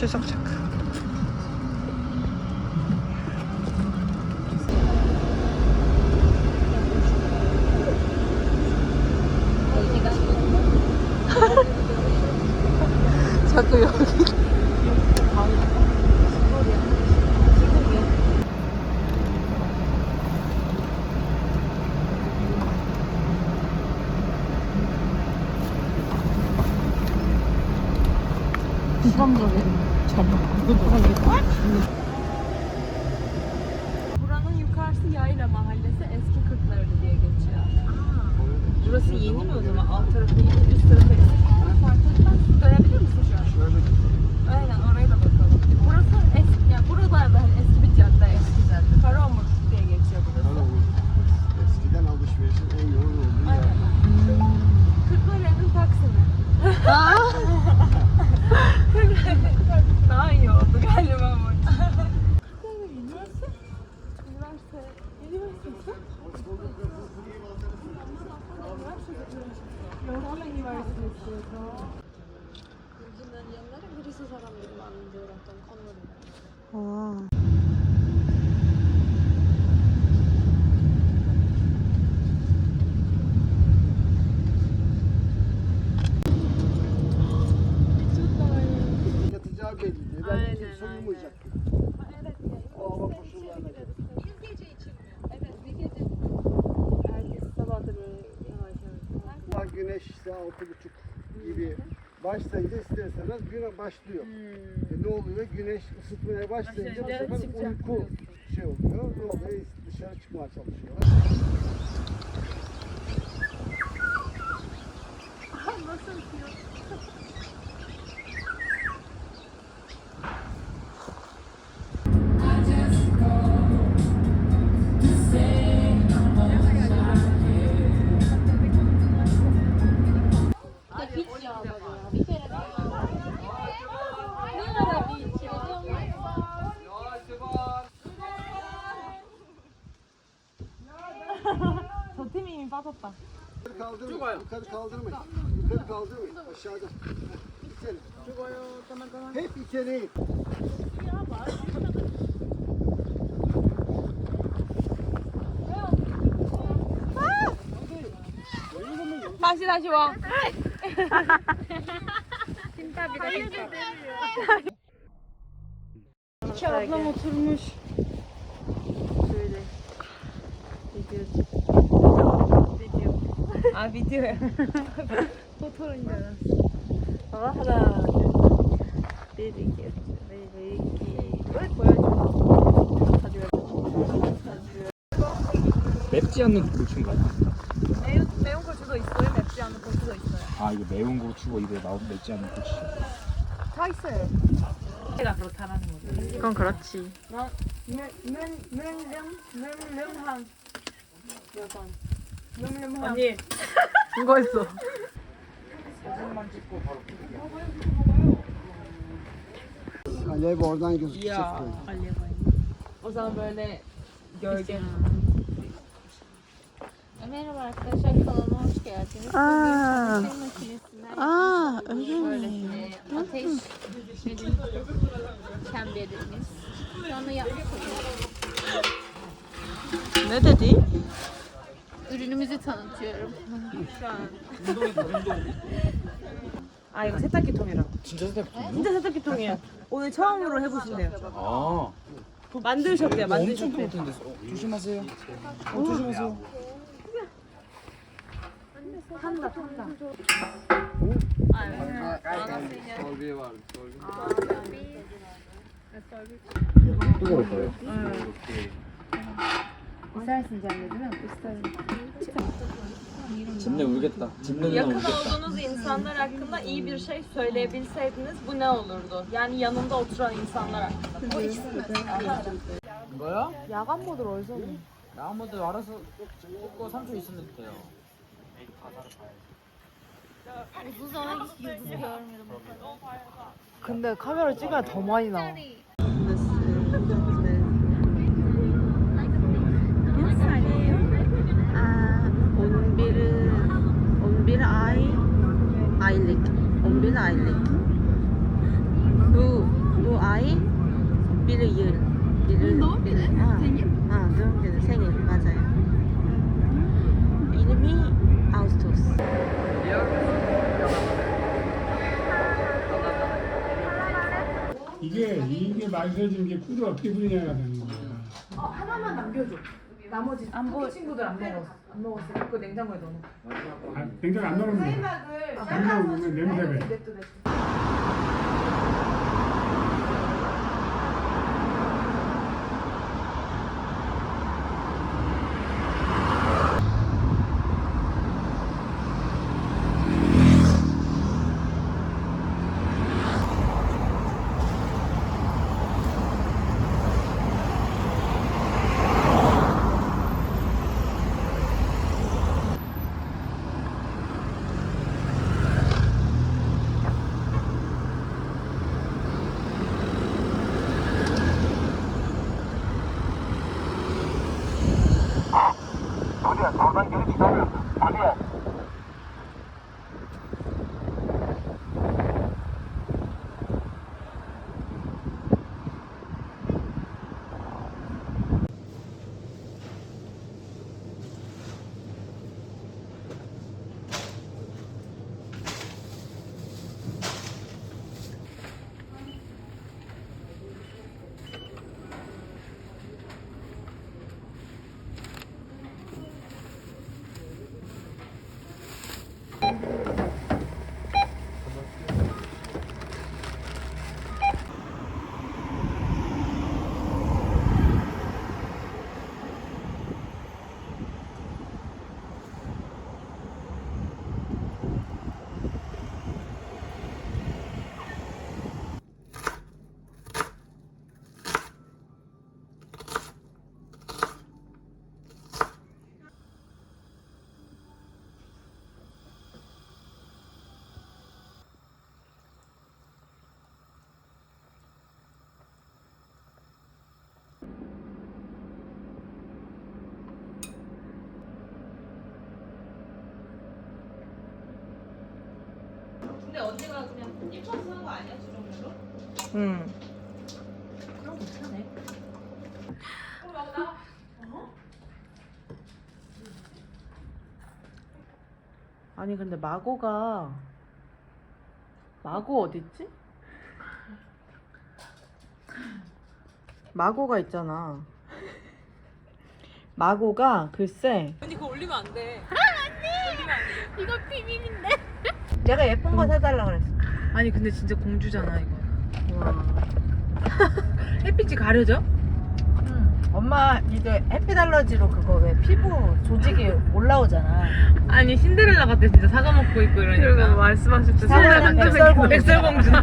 출석 체크. 자꾸 여기. Uyumayacak. Evet, O hava koşullarına göre. bir gece için mi? Evet, bir gece. Ertesi sabah da böyle yavaş güneş işte altı buçuk gibi başlayınca isterseniz güne başlıyor. E ne oluyor? Güneş ısıtmaya başlayınca bu Başlayınca sefer uyku şey oluyor. Ne oluyor? Dışarı çıkmaya çalışıyor. Nasıl ısıyor? 토템이 빠졌다. Yukarı kaldırmayın. Yukarı kaldırmayın. Yukarı kaldırmayın. Aşağıda. İçeri. Hep içeri. 다시 다시 와. İki ablam oturmuş. 아 비디오야. 포토인 줄 알았어. 아 하나. 둘, 넷 이렇게 네 이렇게 보여줘. 가져요. 맵지 않는 고추인가요? 매운 매운 고추도 있어요. 맵지 않은 고추도 있어요. 아 이거 매운 고추고 이거 나온 맵지 않은 고추. 다 있어요. 제가 그렇다라는 거죠. 그건 그렇지. 여건 름름한 언니 이거 했어. Alev oradan gözükecek böyle. o zaman böyle gölge Merhaba arkadaşlar kanalıma hoş geldiniz. Aa. Bugün çamaşır makinesinden 아, öyle böyle mi? e, ateş nedir? çemberimiz. Şu anda yapmış oluyoruz. Ne dedi? Ürünümüzü tanıtıyorum. şu an. 아 이거 세탁기통이라고. 진짜 세탁기. 진짜 세탁기통이에요. 오늘 처음으로 해보신대요. 아. 만드셨대요. 엄청 만드셨대요. 뜨거운데 어, 조심하세요. 어, 조심하세요. 탄다 탄다. 뜨거울까요? İstersin Cemre değil mi? İsterim. 집내 울겠다. 누나 Yakın 울겠다. olduğunuz insanlar hakkında iyi bir şey söyleyebilseydiniz bu ne olurdu? Yani yanında oturan insanlar hakkında. Bu ikisi mesela. 이거요? 야간 모드로 어디서? 아무도 알아서 꽂고 3초 있으면 돼요. Uzun zaman hiç yıldız görmedim. 근데 카메라 찍어야 더 많이 나와. 아, 11, 11 ay aylık. 11 aylık. Bu 나이 비르일 비르 노을비네? 아, 생일? 아 노을비네 생일 맞아요 이름이 아우스토스 이게 이게 맛있어지는 게 꿀을 어떻게 부리냐가 되는 거야. 하나만 남겨줘. 나머지 안 친구들 안 먹었어. 안 먹었어. 그거 냉장고에 넣어. 아, 냉장 안 넣으면 돼. 사이막을 냉장 넣으면 냄새 냅둬. 1천 쓰는 거 아니야? 저 정도로? 응 그럼 괜찮네. 아니 근데 마고가 마고 어딨지? 마고가 있잖아 마고가 글쎄 언니 그거 올리면 안 돼. 이거 비밀인데? 내가 예쁜 거 사달라 그랬어 아니 근데 진짜 공주잖아 이거. 와. 햇빛이 가려져? 엄마 이게 햇빛 알러지로 그거 왜 피부 조직이 올라오잖아. 아니 신데렐라 같아 진짜. 사과 먹고 있고 이러니까. 말씀하실 때 사과는 백설공주. 백설공주.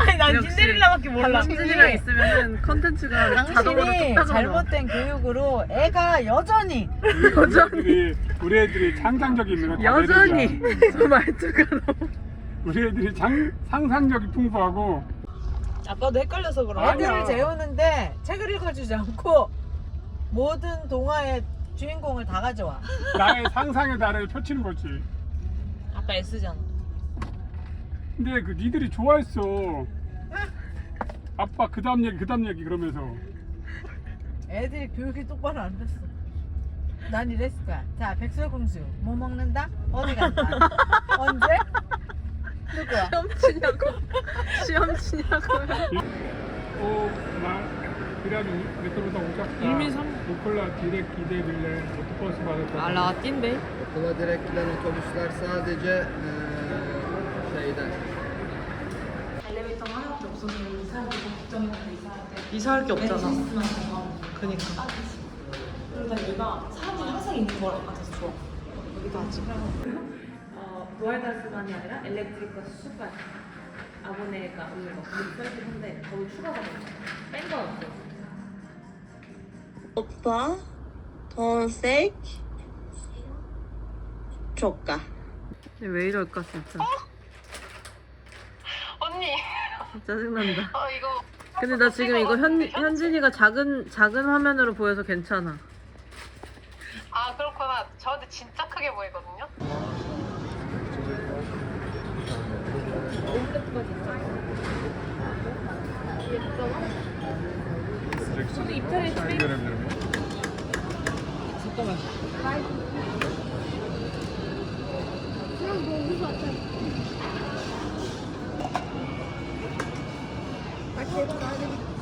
아니 난 역시 신데렐라밖에 몰라. 당신이랑 있으면은 컨텐츠가 자동으로 당신이 뚝 따져 잘못된 교육으로 애가 여전히. 우리 우리 애들이 있는 거다 여전히. 저 말투가 너무 우리 애들이 장, 상상력이 풍부하고 아빠도 헷갈려서 그래. 아니야. 애들을 재우는데 책을 읽어주지 않고 모든 동화의 주인공을 다 가져와. 나의 상상의 나를 펼치는 거지. 아빠 애쓰잖아. 근데 그 니들이 좋아했어. 아빠 그 다음 얘기 그 다음 얘기 그러면서 애들이 교육이 똑바로 안 됐어. 난 이랬을 거야. 자, 백설공주 뭐 먹는다? 어디 간다? 치냐고? 시험 치냐고? 오, 나 그래도 메트로다 오작다. 이미 삼- 오콜라 디렉 기대빌레 오토버스 받았다. 알라 뛴데 Okula direkt giden otobüsler sadece eee, şeyden. 엘리베이터가 하나밖에 없어서 이사하고 걱정했는데 이사할 때 이사할 게 없잖아. 그니까. 그러다 얘가 사람들이 항상 있는 거 같아서 좋아. 여기도 아직. 어, 로얄다스만이 아니라 엘렉트리커 슈퍼 아보네가 거. 그게 써있긴 한데 거기 추가가 뺀건 없어. 오빠, 돈색, 조카. 왜 이럴까 진짜 언니, 짜증난다 어 이거 근데 나 지금 이거 현, 현진이가 작은 작은 화면으로 보여서 괜찮아 아 그렇구나. 저한테 진짜 크게 보이거든요. Sıcak sıcak. Bunu iptal etmeyi... Görebilir miyim? Tutamaz. Paket daha da bitti.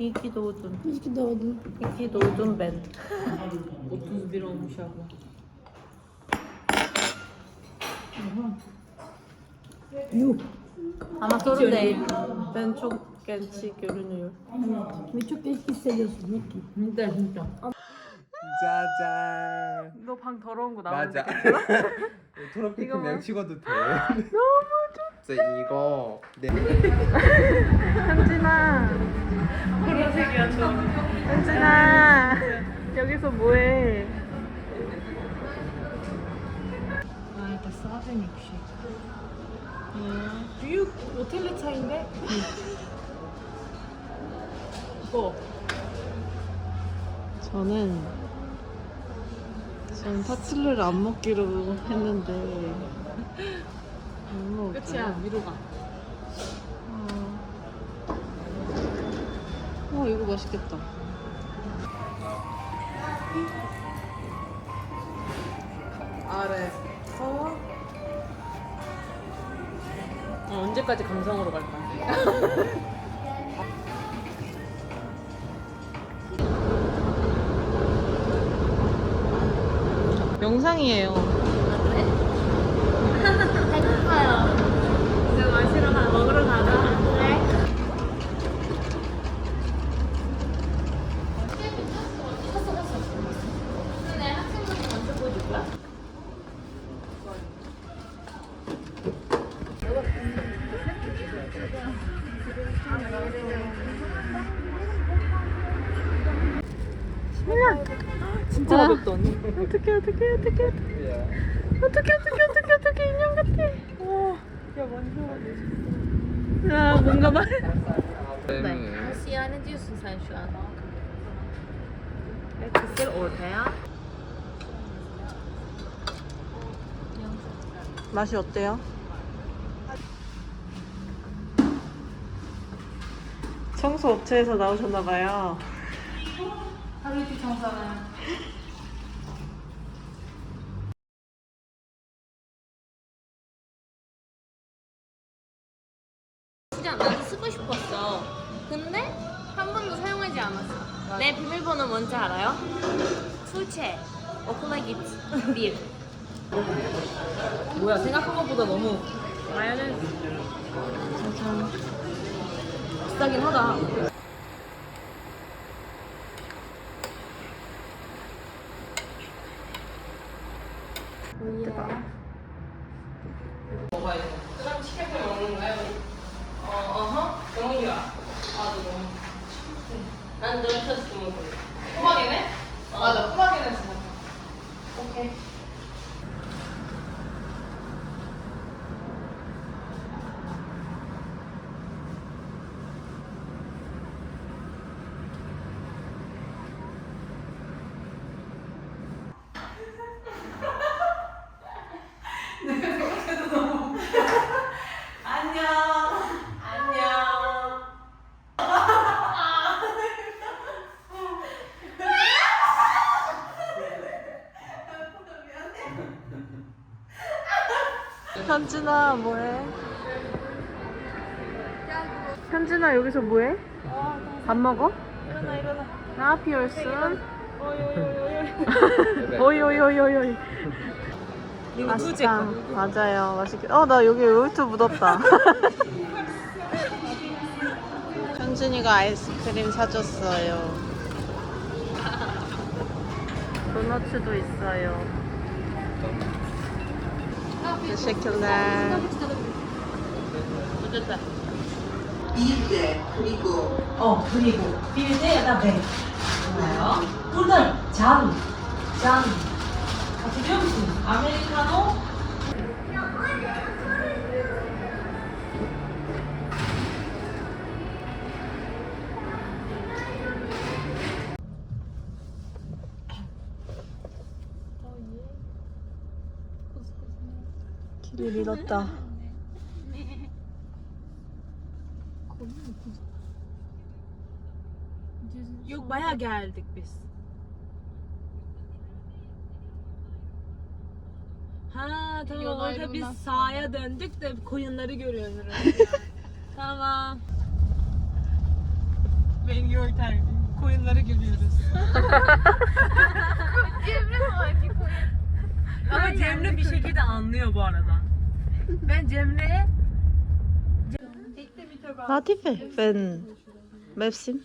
이기도준. 맛있게 넣어도. 이기도준 밴드. 어떤 미러 무시하고. Ama sorun değil. Ben çok genç görünüyor. Ve çok eski hissediyorsun Nikki. 진짜 진짜. 짜잔. 너 방 더러운 거 나오는 맞아. 이거 그냥 뭐? 찍어도 돼. 너무 좋. 이거 네. 현진아. 보라색이야 저. 현진아. 여기서 뭐해? 아, 일단 싸진 역시. büyük otel 차인데? 이거. 저는 저는 파슬리를 안 먹기로 했는데 안 먹을까요? 끝이야 위로 가. 어 이거 맛있겠다. 아래. 어. 어, 언제까지 감성으로 갈 거야? 영상이에요. 이제 마시러 가 먹으러 가자. 네, 학생분이 먼저 보여줄 거야. 진짜 가볍다 언니. 어떡해 어떡해 어떡해 어떡해 어떡해 어떡해 어떡해 인형 같아. 와, 야 완전 야 뭔가 말. Yani diyorsun sen şu an? kısır ortaya. 맛이 어때요? 청소 업체에서 나오셨나봐요. 진짜 나 도 쓰고 싶었어. 근데 한 번도 사용하지 않았어. 내 비밀번호 뭔지 알아요? 수채, 오클라기트, 빌. 뭐야, 생각한 것보다 너무 마요네즈. 비싸긴 하다. 그럼 치킨을 먹는 거야 우리? 어, 어허. 너무 좋아. 아, 너 너무. 난 너한테서 너무 좋아. 호박이네? 맞아, 호박이네 진짜. 오케이. 안녕. 현진아 뭐해? 현진아 여기서 뭐해? 밥 먹어? 일어나 일어나. 나 피얼슨 오이 오이 오이 오이. 오이 맛있다 맞아요. 맛있게. 어나 여기 요트 묻었다. 현진이가 아이스크림 사줬어요. 도너츠도 있어요 teşekkürler. 빌대 그리고 어 그리고 빌대에다 배 좋아요 둘다 잔 잔. 어떻게 무슨 아메리카노 길을 잃었다. Yok bayağı geldik biz. Ha tamam orada biz sağa döndük de koyunları görüyoruz. tamam. Ben Yorter koyunları görüyoruz. Ama Cemre bir şekilde anlıyor bu arada. Ben Cemre'ye Latife ben mevsim.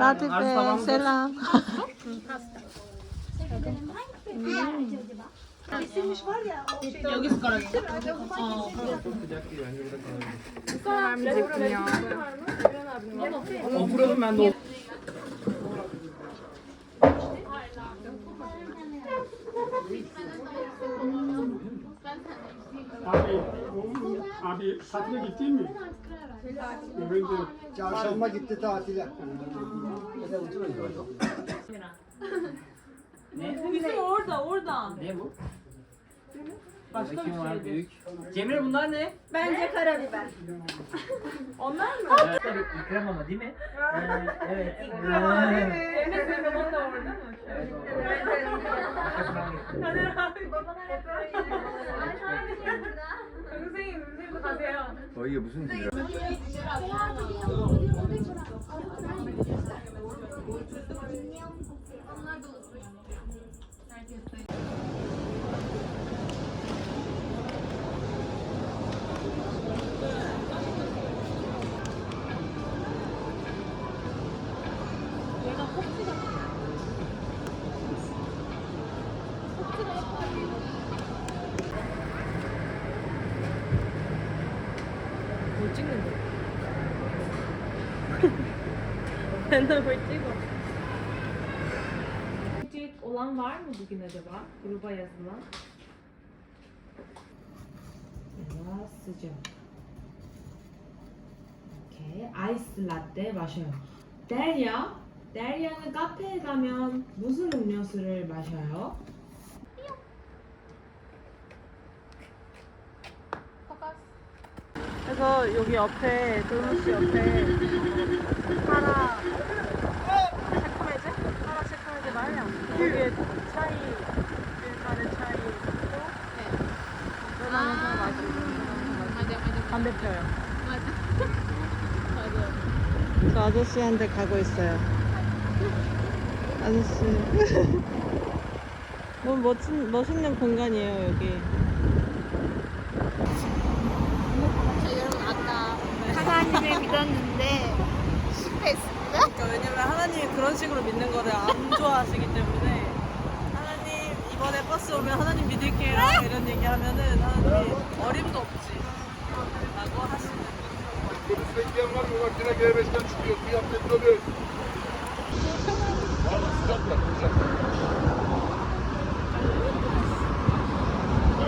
Latife selam. Pasta. Kesilmiş var ya o şey. Yok kara. Aa. Bu kadar vermeyecektim ya. Onu kuralım ben de. Abi, abi tatile gitti mi? Evet. Çarşamba gitti tatile. Ne? Bu bizim orada, oradan. Ne bu? Başka Burada kim bir var şeydir. büyük? Cemre bunlar ne? Bence karabiber. Onlar mı? Evet. Tabii ikram ama değil mi? Ee, evet. İkram ama değil mi? Emre senin baban da orada mı? Evet, doğru. Şey şey Kader abi. Babalar hep böyle. Kuzeyim, bizim de Kader abi. Hayır, bu sizin için. 뭘 찍어? Olan var mı bugün acaba? Gruba yazılan. 와 쓰죠. 이렇게 아이스 라떼 마셔요. 데리야, 데리야는 카페에 가면 무슨 음료수를 마셔요? 그래서 여기 옆에 도넛 옆에 파라 체코메제? 파라 체코메제 말이야. 여기에 차이 일단은 차이 있고 그러면 서 마시고 담배 펴요. 저 아저씨한테 가고 있어요. 아저씨. 너무 멋진, 멋있는 공간이에요, 여기. 여러분 아까 하나님을 믿었는데 그러니까 왜냐면 하나님이 그런 식으로 믿는 거를 안 좋아하시기 때문에 하나님 이번에 버스 오면 하나님 믿을게요. 이런 얘기 하면은 하나님이 어림도 없지 라고 하시는 아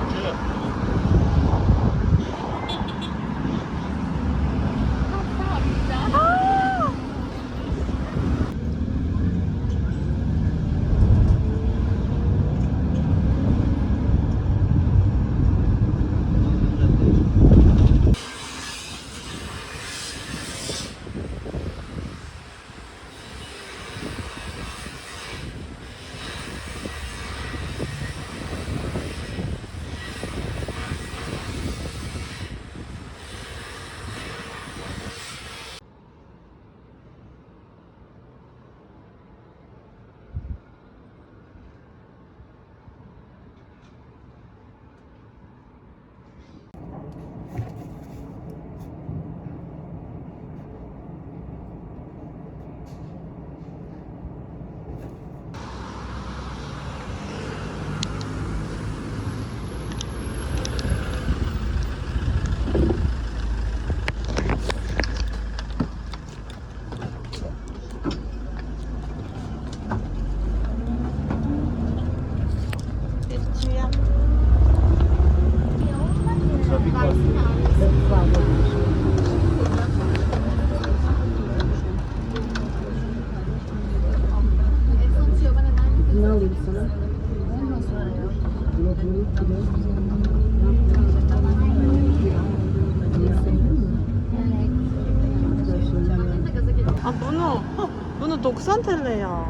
문어 문 Aa, bunu, bunu 90 TL ya.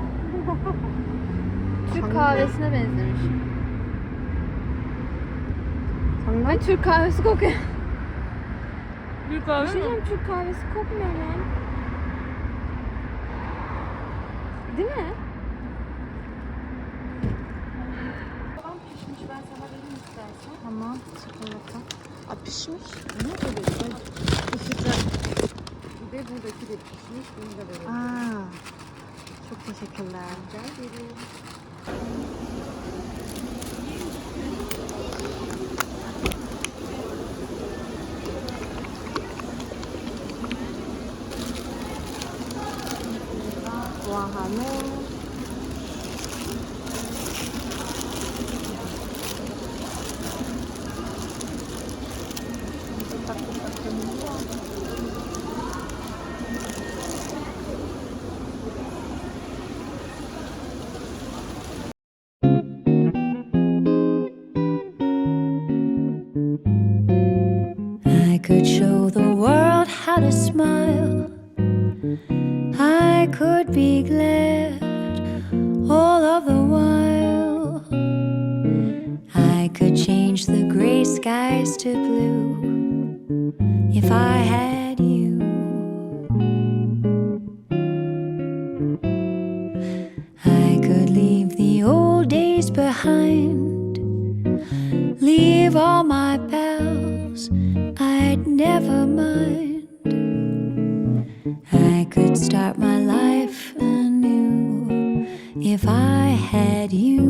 Türk kahvesine benzemiş. Sanırım. Ay Türk kahvesi kokuyor. Türk Bir kahvesi şey Türk kahvesi kokmuyor lan. Değil mi? lan çikolata. A pişmiş. Ne böyle bir şey? Pişirler. Bir de buradaki de pişmiş. Bunu da böyle. Aa, çok teşekkürler. Rica ederim. Guahamon. Behind, leave all my pals. I'd never mind. I could start my life anew if I had you.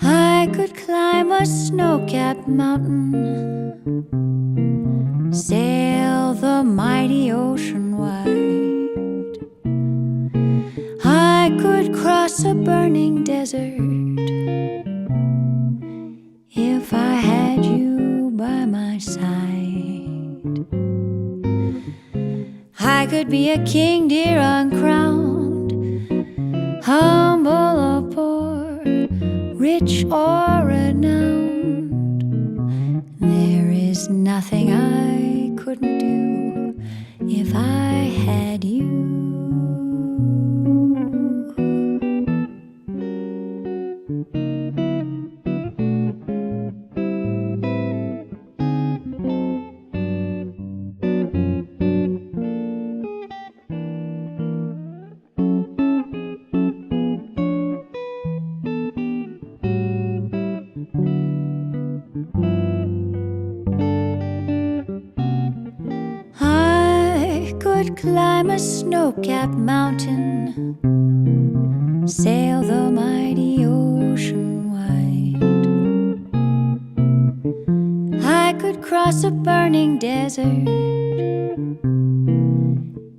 I could climb a snow capped mountain, be a king, dear, uncrowned, humble or poor, rich or renowned. There is nothing I couldn't do if I had you. Capped mountain, sail the mighty ocean wide. I could cross a burning desert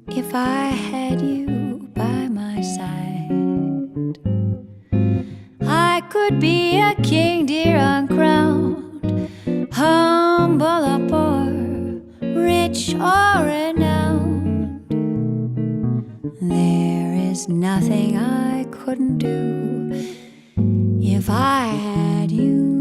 if I had you by my side. I could be a king, dear, uncrowned, humble or poor, rich or renowned. There is nothing I couldn't do if I had you.